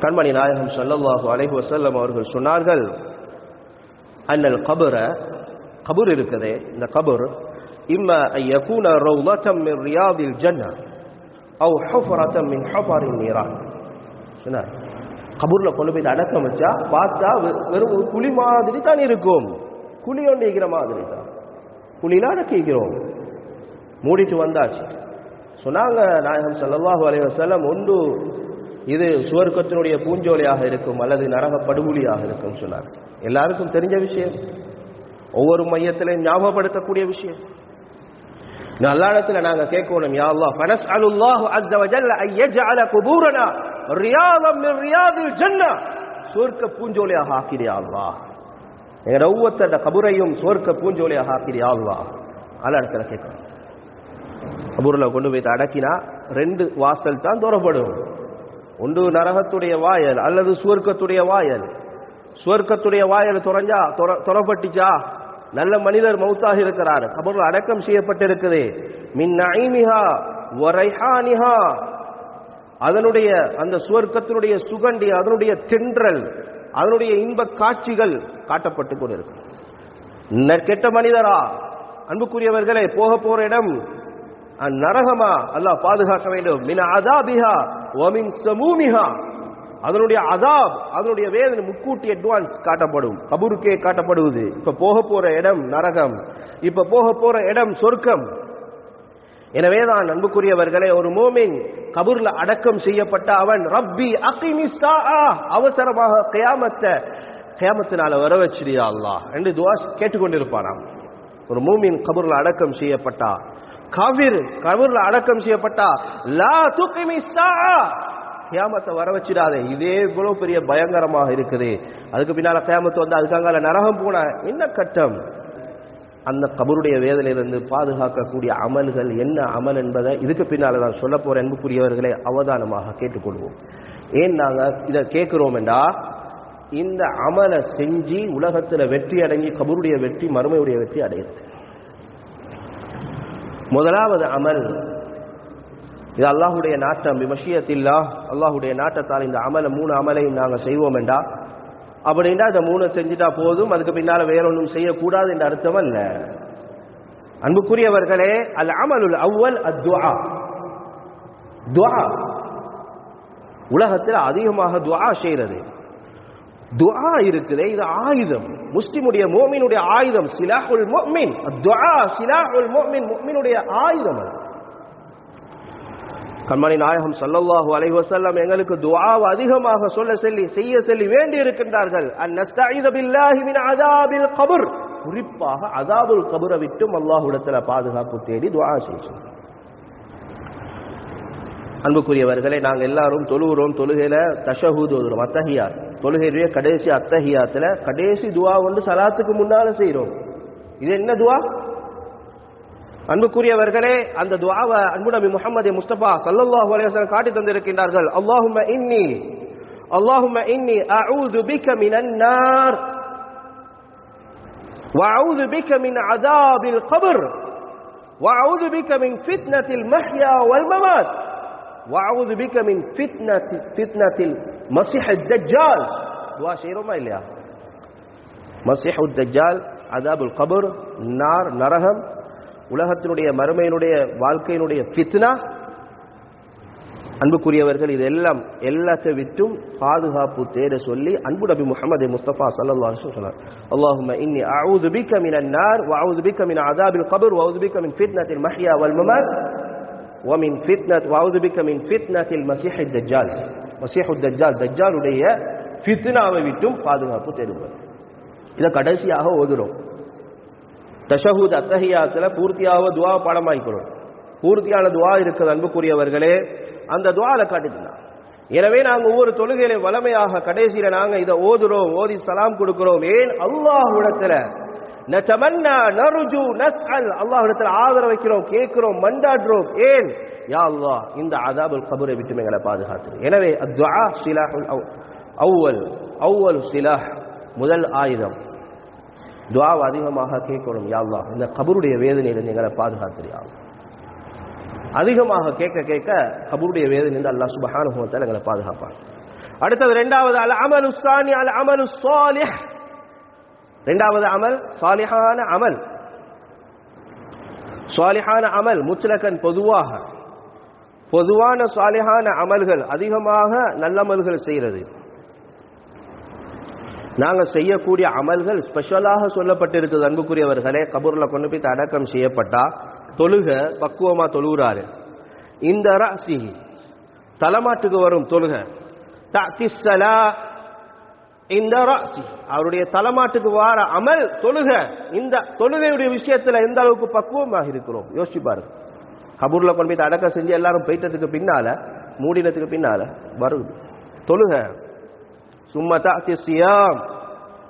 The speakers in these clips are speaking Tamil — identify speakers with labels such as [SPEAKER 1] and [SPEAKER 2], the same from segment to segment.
[SPEAKER 1] கண்மணி நாயகம் ஸல்லல்லாஹு அலைஹி வசல்லம் அவர்கள் சொன்னார்கள் அண்ணல் கபுர கபூர் இருக்குதே இந்த கபூர் இம்ம யகூன ரௌலத்தம் மின் ரியாதில் ஜன்ன அவ் ஹுஃபரத்தம் மின் ஹுஃபரின் நீரான் சொன்னார். கபூரில் கொண்டு போய் அடக்கம் வச்சா பார்த்தா வெ- வெறும் ஒரு குழி மாதிரி தான் இருக்கும். குழி ஒன்று இருக்கிற மாதிரி தான். குழியில அடக்கிக்கிறோம். மூடிட்டு வந்தாச்சு. சொன்னாங்க நாயகம் ஸல்லல்லாஹு அலைஹி வஸல்லம் ஒன்று இது சுவர்க்கத்தினுடைய பூஞ்சோலையாக இருக்கும் அல்லது நரக படுகொலியாக இருக்கும் சொன்னார். எல்லாருக்கும் தெரிஞ்ச விஷயம். ஒவ்வொரு மையத்திலையும் ஞாபகப்படுத்தக்கூடிய விஷயம். நல்லாடத்துல நாங்க கேட்கணும் யா அல்லாஹ் ஃபனஸ்அலுல்லாஹு அஸ்ஸ வஜல்ல அன் குபூரனா? ரியாதம் மின் ரியாதில் ஜன்னah சுவர்க்க பூஞ்சோலையாக ஆக்கிறியா அல்லாஹ். எங்க ஒவ்வொருத்தர கபுரையும் சுவர்க்க பூஞ்சோலையாக ஆக்கிறியா அல்லாஹ். நல்ல இடத்துல கேட்கணும். கபூர்ல கொண்டு போய் அடக்கினா ரெண்டு வாசல் தான் தூரப்படும் ஒன்று நரகத்துடைய வாயல் அல்லது சுவர்க்கத்துடைய வாயல். சுவர்க்கத்துடைய வாயல் துறஞ்சா துறப்பட்டுச்சா? நல்ல மனிதர் மௌத்தாக இருக்கிறார். அவர்கள் அடக்கம் செய்யப்பட்டிருக்குது. மின் நைமிஹா வரைஹானிஹா அதனுடைய அந்த சுவர்க்கத்தினுடைய சுகண்டி அதனுடைய தென்றல் அதனுடைய இன்ப காட்சிகள் காட்டப்பட்டு கொண்டிருக்கு கெட்ட மனிதரா? அன்புக்குரியவர்களே போக போற இடம் நரகமா அல்லாஹ் பாதுகாக்க வேண்டும். மின் அதாபிஹா வமின் சமூமிஹா அதனுடைய அதாப் அதனுடைய வேதனை முக்கூட்டி அட்வான்ஸ் காட்டப்படும். கபூருக்கே காட்டப்படுவது. இப்ப போக போற இடம் நரகம். இப்ப போக போற இடம் சொர்க்கம். எனவே தான் அன்புக்குரியவர்களே ஒரு மோமின் கபூர்ல அடக்கம் செய்யப்பட்ட அவன் ரப்பி அகிமிஸ்தா அவசரமாக கயாமத்தை கயாமத்தினால வர வச்சிரியா அல்லாஹ் என்று துவாஸ் கேட்டுக்கொண்டிருப்பானாம். ஒரு மூமின் கபூர்ல அடக்கம் செய்யப்பட்டா. கவிர் கவிர்ல அடக்கம் செய்யப்பட்டா லா துகிமிஸ்தா கியாமத்தை வர வச்சிடாதே. இதே இவ்வளவு பெரிய பயங்கரமாக இருக்குது. அதுக்கு பின்னால கியாமத்து வந்து அதுக்காக நரகம் போன என்ன கட்டம்? அந்த கபருடைய வேதனையிலிருந்து பாதுகாக்கக்கூடிய அமல்கள் என்ன அமல் என்பதை இதுக்கு பின்னால நான் சொல்ல போற அன்புக்குரியவர்களை அவதானமாக கேட்டுக்கொள்வோம். ஏன் நாங்கள் இதை கேட்கிறோம் என்றா இந்த அமலை செஞ்சு உலகத்தில் வெற்றி அடங்கி கபருடைய வெற்றி மறுமையுடைய வெற்றி அடையிறது. முதலாவது அமல். இது அல்லாஹுடைய நாட்டம். விமஷியத்தில்லா அல்லாஹுடைய நாட்டத்தால் இந்த அமலை மூணு அமலையும் நாங்கள் செய்வோம் என்றா? அப்படின்னா இந்த மூணு செஞ்சுட்டா போதும் அதுக்கு பின்னால் வேற ஒன்றும் செய்யக்கூடாது என்ற அர்த்தம் அல்ல. அன்புக்குரியவர்களே அல் அமலுல் அவ்வல் அத்வா. துவா. உலகத்தில் அதிகமாக துவா செய்யறது துவா இருக்குதே இது ஆயுதம். முஸ்லிமுடைய மோமினுடைய ஆயுதம் சிலாஹுல் முஃமின் துஆ சிலாஹுல் மோமின் மோமினுடைய ஆயுதம் அது. கண்மணி நாயகம் சல்லல்லாஹு அலைஹி வஸல்லம் எங்களுக்கு துஆவை அதிகமாக சொல்ல சொல்லி செய்ய சொல்லி வேண்டி இருக்கின்றார்கள். அன் நஸ்தஈத பில்லாஹி மின் அஸாபில் கபர். குறிப்பாக அஸாபுல் கபரை விட்டும் அல்லாஹ்விடத்தில் பாதுகாப்பு தேடி துஆ செய்யணும் அன்புக்குரியவர்களே நாங்கள் எல்லாரும் தொழுகிறோம் தொழுகையில தஷஹூது ஓதுறோம் அத்தஹியார் தொழுகையிலேயே கடைசி அத்தஹியாத்துல கடைசி துஆ வந்து சலாத்துக்கு முன்னால செய்றோம் இது என்ன துஆ அன்புக்குரியவர்களே அந்த துஆவை அன்பு நபி முஹம்மது முஸ்தபா ஸல்லல்லாஹு அலைஹி வஸல்லம் காட்டி தந்திருக்கின்றார்கள் அல்லாஹும்ம இன்னி அல்லாஹும்ம இன்னி அஊது பிக மினன் நார் وأعوذ بك من عذاب القبر وأعوذ بك من فتنة المحيا والممات وأعوذ بك من فتنة فتنة المسيح الدجال دعاء شيء ما إليها مسيح الدجال عذاب القبر النار நரகம் உலகத்தினுடைய மறுமையினுடைய வாழ்க்கையினுடைய ஃபித்னா அன்புக்குரியவர்கள் இது எல்லாம் எல்லாத்தை விட்டும் பாதுகாப்பு தேட சொல்லி அன்பு நபி முஹம்மது முஸ்தபா ஸல்லல்லாஹு அலைஹி வஸல்லம் சொன்னார் அல்லாஹும்ம இன்னி அஊது பிக மினன் நார் வ அஊது பிக மின் அஸாபில் கப்ர் வ அஊது பிக மின் ஃபித்னத்தில் மஹ்யா வல் மமாத் வ மின் ஃபித்னத் வ அஊது பிக மின் ஃபித்னத்தில் மஸீஹ் தஜ்ஜால் தஜ்ஜாலுடைய ஃபித்னாவை விட்டும் பாதுகாப்பு தேடுவது இதை கடைசியாக ஓதுறோம். தஷஹூத் அத்தஹியாத்தில் பூர்த்தியாக துவா பாடமாய்க்கிறோம் பூர்த்தியான துவா இருக்கிறது அன்புக்குரியவர்களே அந்த துவால காட்டுதுன்னா எனவே நாங்கள் ஒவ்வொரு தொழுகையில வளமையாக கடைசியில நாங்கள் இதை ஓதுறோம் ஓதி சலாம் கொடுக்கிறோம். ஏன்? அல்லாஹ்விடத்துல. நச்சமன்னா நருஜு நஸ்அல். அல்லாஹ்விடத்துல ஆதரவு வைக்கிறோம் கேட்கிறோம் மண்டாடுறோம் ஏன்? யா அல்லா இந்த அதாபுல் கபரை விட்டு எங்களை பாதுகாத்து எனவே அத்வா சிலாஹுல் அவ்வல் அவ்வல் சிலாஹ் முதல் ஆயுதம். துவாவை அதிகமாக கேட்கணும் யா இந்த கபருடைய வேதனையிலிருந்து எங்களை பாதுகாத்துறியா அதிகமாக கேட்க கேட்க கபருடைய வேதனையிலிருந்து அல்லா சுபஹானுபவத்தால் எங்களை பாதுகாப்பான். அடுத்தது ரெண்டாவது அல் அமல் உஸ்தானி அல் அமல் சாலிஹ். அமல் சாலிஹான அமல். சாலிஹான அமல் முச்சலகன் பொதுவாக. பொதுவான சாலிஹான அமல்கள் அதிகமாக நல்லமல்கள் செய்கிறது. நாங்கள் செய்யக்கூடிய அமல்கள் ஸ்பெஷலாக சொல்லப்பட்டிருக்கிறது அன்புக்குரியவர்களே கபூரில் கொண்டு போய் அடக்கம் செய்யப்பட்டா தொழுக பக்குவமா தொழுகிறாரு. இந்த ராசி தலைமாட்டுக்கு வரும் தொழுக. இந்த ராசி அவருடைய தலைமாட்டுக்கு வார அமல் தொழுக. இந்த தொழுகையுடைய விஷயத்துல எந்த அளவுக்கு பக்குவமாக இருக்கிறோம்? யோசிச்சு பாருங்க. கபூரில் கொண்டு போய் அடக்கம் செஞ்சு எல்லாரும் போயிட்டதுக்கு பின்னால் மூடினத்துக்கு பின்னால் வருது. தொழுக. சும்மா தாத்தி சியாம்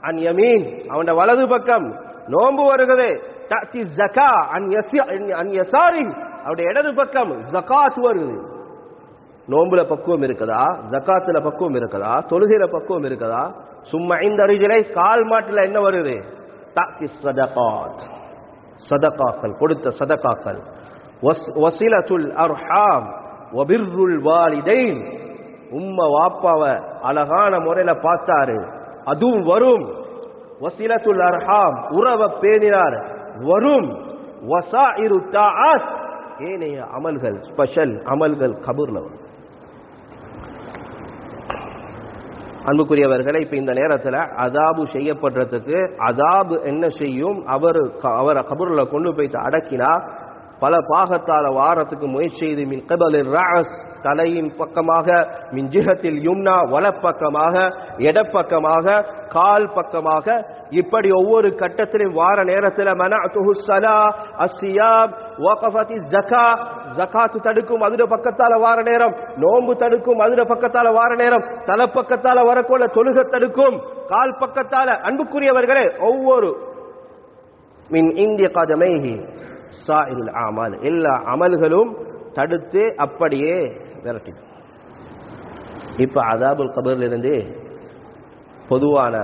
[SPEAKER 1] அன் யமீன். அவன் வலது பக்கம் நோன்பு வருகிறது தாத்தி ஜகா அன் யசி அன் யசாரி அவருடைய இடது பக்கம் ஜகாத் வருது. நோம்புல பக்குவம் இருக்குதா? ஜக்காத்துல பக்குவம் இருக்குதா? தொழுகையில பக்குவம் இருக்குதா? சும்மா இந்த அருகிலை கால் மாட்டுல என்ன வருது? தாத்தி சதகாத் சதகாக்கள் கொடுத்த சதகாக்கள் வசிலத்துல் அர்ஹாம் வபிர்ருல் வாலிதைன். உம்ம வாப்பாவ அழகான முறையில பார்த்தாரு. அதுவும் வரும். வசிலத்துல் அர்ஹாம் உறவ பேணினார். வரும். வசாயிரு தாஆத் ஏனைய அமல்கள் ஸ்பெஷல் அமல்கள் கபூர்ல வரும். அன்புக்குரியவர்களை இப்ப இந்த நேரத்துல அதாபு செய்யப்படுறதுக்கு அதாபு என்ன செய்யும்? அவர் அவரை கபூர்ல கொண்டு போய் அடக்கினா பல பாகத்தால வாரத்துக்கு முயற்சி செய்து மின் கபலில் ராஸ் தலையின் பக்கமாக மின் ஜிஹத்தில் யும்னா வலப்பக்கமாக எடப்பக்கமாக கால் பக்கமாக இப்படி ஒவ்வொரு கட்டத்திலும் வார நேரத்தில் மனஅத்துஹு ஸலா அஸ்ஸியாம் வகஃபதி ஜகா ஜகாத்து தடுக்கும் அதுட பக்கத்தால வார நேரம் நோன்பு தடுக்கும் அதுட பக்கத்தால வார நேரம் தலை பக்கத்தால வரக்கோல தொழுக தடுக்கும் கால் பக்கத்தால அன்புக்குரியவர்களே ஒவ்வொரு மின் இந்திய கதமைஹி சாயிருல் அமல். எல்லா அமல்களும் தடுத்து அப்படியே விரட்டிடும் இப்ப அதாபுல் கபர்ல இருந்து பொதுவான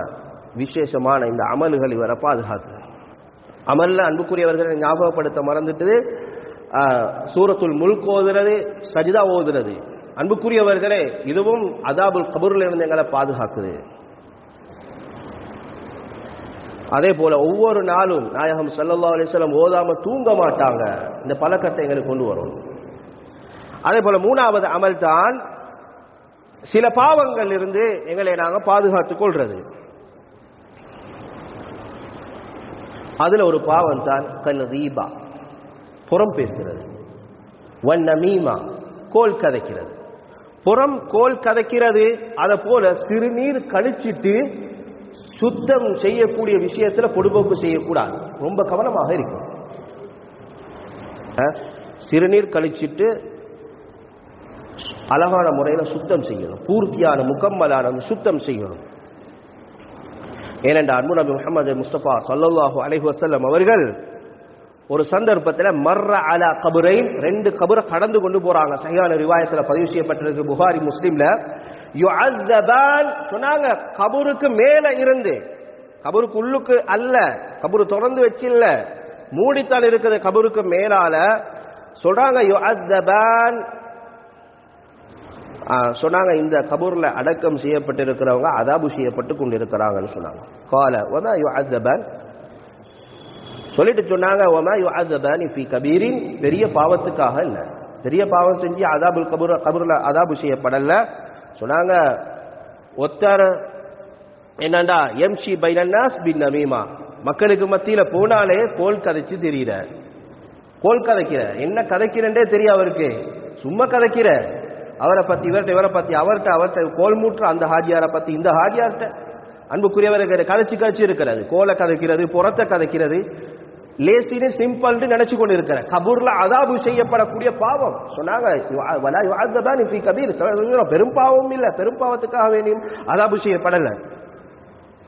[SPEAKER 1] விசேஷமான இந்த அமல்கள் இவரை பாதுகாத்து அமல்ல அன்புக்குரியவர்களை ஞாபகப்படுத்த மறந்துட்டு சூரத்துள் முழுக்க ஓதுறது சஜிதா ஓதுறது. அன்புக்குரியவர்களே இதுவும் அதாபுல் கபூர்ல இருந்து எங்களை பாதுகாக்குது. அதே போல ஒவ்வொரு நாளும் நாயகம் சல்லா அலிஸ்லாம் ஓதாம தூங்க மாட்டாங்க. இந்த பழக்கத்தை எங்களுக்கு கொண்டு வரும் அதே போல மூணாவது அமல் தான் சில பாவங்கள் இருந்து எங்களை நாங்கள் பாதுகாத்துக் கொள்றது. அதுல ஒரு பாவம் தான் கல் ரீபா புறம் பேசுறது. வண்ண மீமா கோல் கதைக்கிறது. புறம் கோல் கதைக்கிறது அதை போல சிறுநீர் கழிச்சிட்டு சுத்தம் செய்யக்கூடிய விஷயத்துல பொடுபோக்கு செய்யக்கூடாது. ரொம்ப கவனமாக இருக்கும் சிறுநீர் கழிச்சிட்டு அழகான முறையில் சுத்தம் செய்யணும். பூர்த்தியான முக்கம்மலான சுத்தம் செய்யணும். ஏனென்ற அன்பு நபி முகமது முஸ்தபா சல்லாஹூ அலைஹி வசல்லம் அவர்கள் ஒரு சந்தர்ப்பத்தில் மர்ர அலா கபுரை ரெண்டு கபரை கடந்து கொண்டு போறாங்க. சரியான ரிவாயத்தில் பதிவு செய்யப்பட்டிருக்கு புகாரி முஸ்லீம்ல. சொன்னாங்க கபருக்கு மேல இருந்து. கபருக்கு உள்ளுக்கு அல்ல கபரு திறந்து இல்ல மூடித்தான் இருக்குது கபருக்கு மேலால. சொல்றாங்க சொன்னாங்க இந்த கபூர்ல அடக்கம் செய்யப்பட்டிருக்கிறவங்க அதாபு செய்யப்பட்டு கொண்டிருக்கிறாங்கன்னு சொன்னாங்க. கால ஒமா யுஅஸ்ஸபான் சொல்லிட்டு சொன்னாங்க ஒமா யுஅஸ்ஸபான் ஃபி கபீரின். பெரிய பாவத்துக்காக இல்லை. பெரிய பாவம் செஞ்சு அதாபுல் கபூர் கபூர்ல அதாபு செய்யப்படல. சொன்னாங்க ஒத்தர் என்னண்டா எம்சி பைனாஸ் பின் நமீமா மக்களுக்கு மத்தியில போனாலே கோல் கதைச்சு தெரியல கோல் கதைக்கிற. என்ன கதைக்கிறன்றே தெரியும் அவருக்கு? சும்மா கதைக்கிற. அவரை பத்தி இவர்கிட்ட இவரை பத்தி அவர்கிட்ட அவர்கிட்ட கோல் மூற்ற அந்த ஹாஜியாரை பத்தி இந்த ஹாஜியார்கிட்ட அன்புக்குரியவர்கிட்ட கதைச்சு கதைச்சு இருக்கிறது. கோலை கதைக்கிறது புறத்தை கதைக்கிறது. லேசின்னு சிம்பிள் நினைச்சு கொண்டு இருக்கிற கபூர்ல அதாபு செய்யப்படக்கூடிய பாவம். சொன்னாங்க பெரும் பாவம் இல்ல பெரும் பாவத்துக்காக வேண்டியும் அதாபு செய்யப்படல.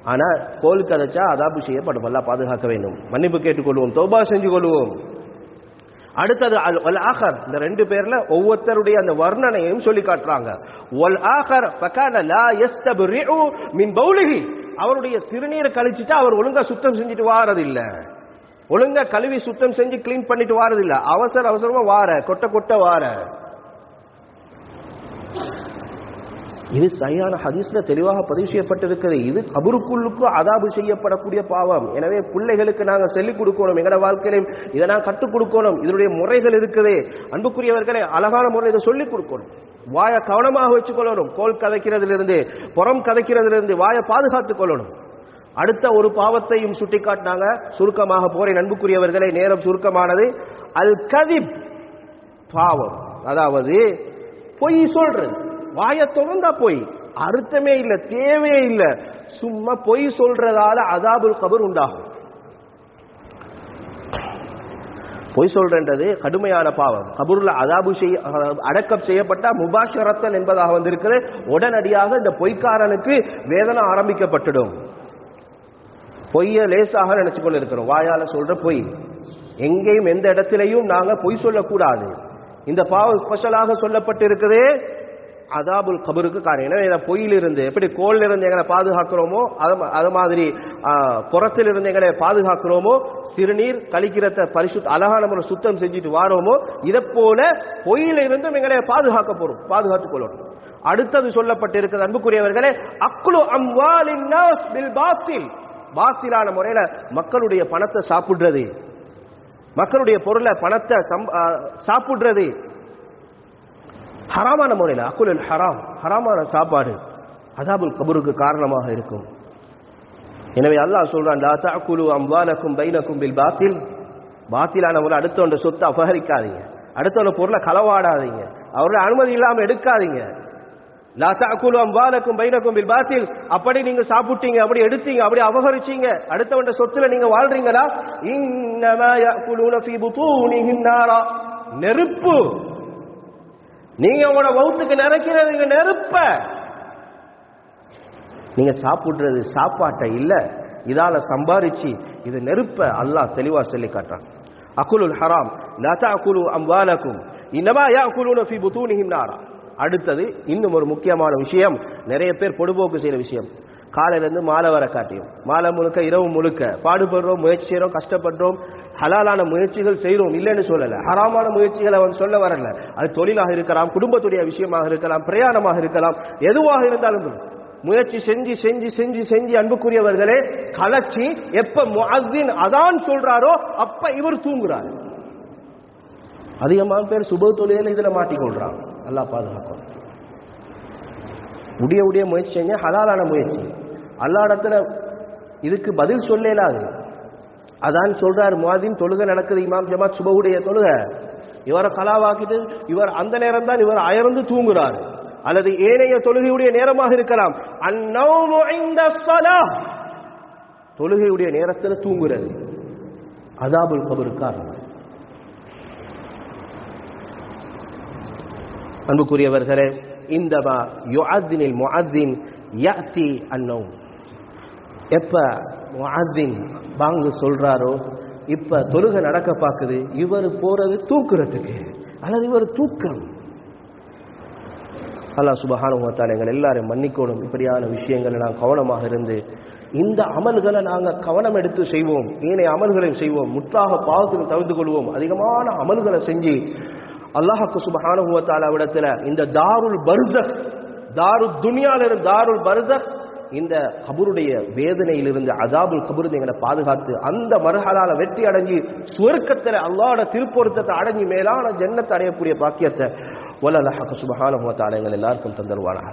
[SPEAKER 1] ஆனா கோல் கதைச்சா அதாபு செய்யப்படும். நல்லா பாதுகாக்க வேண்டும். மன்னிப்பு கேட்டுக்கொள்வோம் தௌபா செஞ்சு கொள்வோம். அடுத்தது ஒல் ஆஹர். இந்த ரெண்டு பேர்ல ஒவ்வொருத்தருடைய அந்த வர்ணனையும் சொல்லி காட்டுறாங்க. ஒல் ஆஹர் பக்கான லா யஸ்தபிரிஉ மின் பௌலிஹி. அவருடைய சிறுநீரை கழிச்சிட்டு அவர் ஒழுங்கா சுத்தம் செஞ்சுட்டு வாரது ஒழுங்கா கழுவி சுத்தம் செஞ்சு கிளீன் பண்ணிட்டு வாரது இல்ல அவசர அவசரமா வார. கொட்ட கொட்ட வார. இது சரியான ஹதீஸ்ல தெளிவாக பதிவு செய்யப்பட்டிருக்கிறது. இது கபருக்குள்ளுக்கு அதாபு செய்யப்படக்கூடிய பாவம். எனவே பிள்ளைகளுக்கு நாங்க சொல்லிக் கொடுக்கணும். எங்கட வாழ்க்கையிலையும் இதை நான் கற்றுக் கொடுக்கணும். இதனுடைய முறைகள் இருக்குது. அன்புக்குரியவர்களே அழகான முறையில் இதை சொல்லிக் கொடுக்கணும். வாயை கவனமாக வச்சுக்கொள்ளணும் கோல் கதைக்கிறதிலிருந்து புறம் கதைக்கிறதிலிருந்து வாயை பாதுகாத்துக் கொள்ளணும். அடுத்த ஒரு பாவத்தையும் சுட்டிக்காட்டினாங்க. சுருக்கமாக போறேன் அன்புக்குரியவர்களே நேரம் சுருக்கமானது. அல் கதிப் பாவம். அதாவது பொய் சொல்றது. வாயை திறந்தா பொய். அர்த்தமே இல்லை தேவையே இல்லை. சும்மா பொய் சொல்றதால அதாபுல் கபர் உண்டாகும். பொய் சொல்றன்றது கடுமையான பாவம். கபூர்ல அதாபு செய்ய அடக்கம் செய்யப்பட்ட முபாஷரத்தன் என்பதாக வந்திருக்கிறது. உடனடியாக இந்த பொய்க்காரனுக்கு வேதனை ஆரம்பிக்கப்பட்டுடும். பொய்ய லேசாக நினைச்சு கொண்டு இருக்கிறோம் வாயால சொல்ற பொய். எங்கேயும் எந்த இடத்திலையும் நாங்க பொய் சொல்லக்கூடாது. இந்த பாவம் ஸ்பெஷலாக சொல்லப்பட்டிருக்குதே அதாபுல் கபருக்கு காரணம். எனவே இதை பொய்யிலிருந்து எப்படி கோல்ல இருந்து எங்களை பாதுகாக்கிறோமோ அது மாதிரி புறத்தில் இருந்து எங்களை பாதுகாக்கிறோமோ சிறுநீர் கழிக்கிறத பரிசு அழகான முறை சுத்தம் செஞ்சுட்டு வாரோமோ இதை போல பொய்யில இருந்தும் எங்களை பாதுகாக்க போறோம். பாதுகாத்துக் கொள்ளணும் அடுத்தது சொல்லப்பட்டிருக்கிறது அன்புக்குரியவர்களே அக்குழு அம்வாலின் பில் பாத்தில். பாசிலான முறையில மக்களுடைய பணத்தை சாப்பிடுறது. மக்களுடைய பொருளை பணத்தை சம்- சாப்பிடுறது. ஹராமான முறையில் அக்குலல் ஹராம் ஹராமான சாப்பாடு அதாபுல் கபருக்கு காரணமாக இருக்கும். எனவே அல்லாஹ் சொல்றான் லா தஅகுலு அம்வாலக்கும் பைனக்கும் பில் பாத்தில். பாத்திலான முறை அடுத்தவண்ட சொத்தை அபகரிக்காதீங்க. அடுத்தவண்ட பொருளை களவாடாதீங்க. அவருடைய அனுமதி இல்லாமல் எடுக்காதீங்க. அப்படி நீங்க சாப்பிட்டீங்க அப்படி எடுத்தீங்க அப்படி அபகரிச்சீங்க அடுத்தவன் சொத்துல நீங்க வாழ்றீங்களா? இன்னமா நெருப்பு. நீங்க உங்களோட வவுத்துக்கு நிறைக்கிறதுங்க நெருப்ப. நீங்க சாப்பிடுறது சாப்பாட்டை இல்ல இதால சம்பாரிச்சு இது நெருப்ப அல்லாஹ் தெளிவா சொல்லி காட்டுறான். அகுலுல் ஹராம் லதா தஅகுலு அம்பாலக்கும் இன்னமா யாகுலூன ஃபி புதூனிஹிம் நாரா. அடுத்தது இன்னும் ஒரு முக்கியமான விஷயம். நிறைய பேர் பொடுபோக்கு செய்கிற விஷயம். காலையில இருந்து மாலை வர காட்டியும். மாலை முழுக்க இரவு முழுக்க. பாடுபடுறோம் முயற்சி செய்கிறோம் கஷ்டப்படுறோம். ஹலாலான முயற்சிகள் செய்கிறோம் இல்லைன்னு சொல்லல. ஹராமான முயற்சிகளை அவன் சொல்ல வரல. அது தொழிலாக இருக்கலாம் குடும்பத்துடைய விஷயமாக இருக்கலாம் பிரயாணமாக இருக்கலாம். எதுவாக இருந்தாலும் முயற்சி செஞ்சு செஞ்சு செஞ்சு செஞ்சு அன்புக்குரியவர்களே கலச்சி எப்ப முஅத்தின் அதான் சொல்றாரோ அப்ப இவர் தூங்குறாரு. அதிகமான பேர் சுப தொழிலில் இதுல மாட்டிக்கொள்றான் நல்லா பாதுகாக்கும் உடைய உடைய முயற்சி செஞ்ச ஹலாலான முயற்சி. அல்லா இடத்துல இதுக்கு பதில் சொல்லலாது அதான் சொல்றார் முவாதின் தொழுக நடக்குது இமாம் ஜமாத் சுபவுடைய தொழுகை. இவரை கலாவாக்கிட்டு இவர் அந்த நேரம் தான் இவர் அயர்ந்து தூங்குறார். அல்லது ஏனைய தொழுகையுடைய நேரமாக இருக்கலாம். தொழுகையுடைய நேரத்தில் தூங்குறது. அதாபுல் கபரு காரணம் அன்புக்குரியவர்களே இந்த யுஅத்தினில் முஅத்தின் முஅத்தின் பாங்கு சொல்றாரோ இப்ப தொழுகை நடக்க பாக்குது இவர் போறது தூக்குறதுக்கு. அல்லது இவர் தூக்கம். அல்லா சுபஹானஹு எங்கள் எல்லாரும் மன்னிக்கணும். இப்படியான விஷயங்களை நான் கவனமாக இருந்து இந்த அமல்களை நாங்க கவனம் எடுத்து செய்வோம். ஏனைய அமல்களையும் செய்வோம். முற்றாக பாவத்தில் தவிர்த்து கொள்வோம். அதிகமான அமல்களை செஞ்சு அல்லாஹுக்கு சுபஹானுவத்தாலாவிடத்தில் இந்த தாருல் பர்சக் தாரு துனியால இருந்து தாருல் பர்சக் இந்த கபருடைய வேதனையிலிருந்து அதாபுல் கபருந்து எங்களை பாதுகாத்து அந்த மறுஹலால வெற்றி அடைஞ்சு சுவர்க்கத்தில் அல்லாட திருப்பொருத்தத்தை அடைஞ்சு மேலான ஜன்னத்தை அடையக்கூடிய பாக்கியத்தை ஒல்ல அல்லாஹ் சுபஹானஹு எங்கள் எல்லாருக்கும் தந்தருவானா